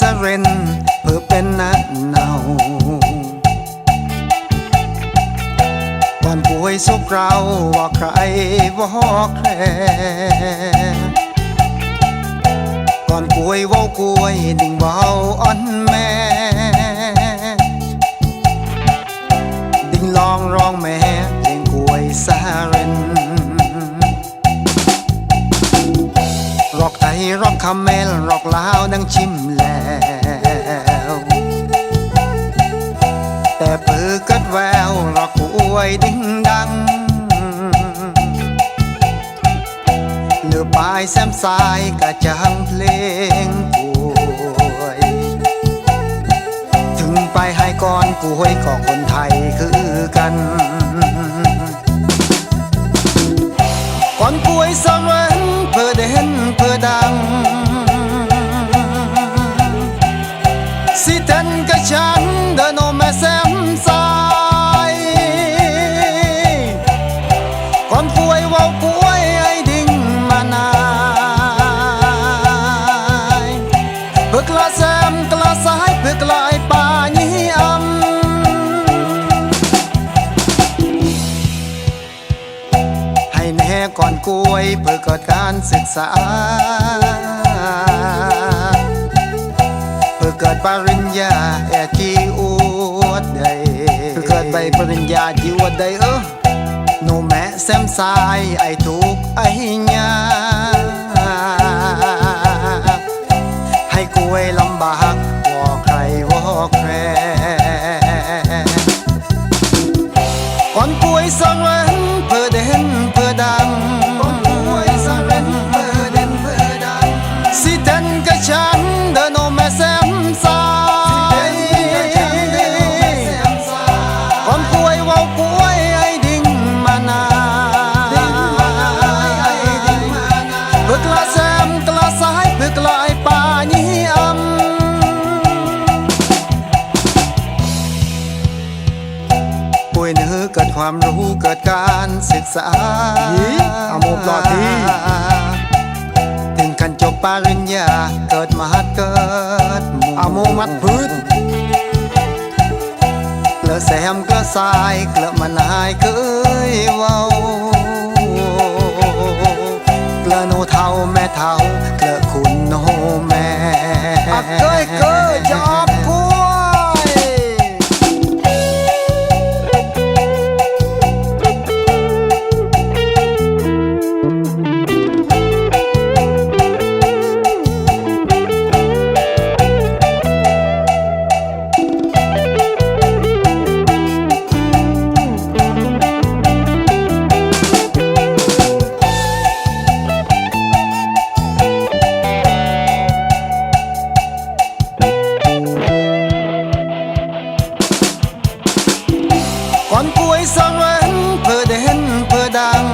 สเรนเพื่อเป็นนักเนาก่อนป่วยสุกเราว่าใครบอกแครก่อนป่วยว่ากล้วยดิ่งเบาอ่อนแม่ ดิ่งลองร้องแม่เพลงกล้วยซาเรนรอกไทยรอกคำเมลรอกลาวดังชิมแล วยดิ้งดังเลือปลายแซมสายกะจังเพลงกล้วย ถึงไปให้ก่อนกล้วยก็คนไทยคือกันก่อนกล้วยสะเรนเพื่อเด่นเพื่อดังสิเทน ก่อนกล้วยเพื่อเกิดการศึกษา เพื่อเกิดปริญญาแอจีอวดได้เพื่อเกิดใบปริญญาจีอวดได้เออโนแม่แซมสายไอทุกไอ้ยาให้กล้วยลำบากวอใครวอแครก่อนป่วยสังเวน ความรู้เกิดการศึกษาอีเอามดหลอดทีถึงกันจบปริญญาเกิดมาหัดเกิดอาโมมัดพืชเกลือแซมเกลือสายเกลือมันหายเคยเว้าเกลือโนเท่าแม่เท่า สองวันเพื่อเด่นเพื่อดัง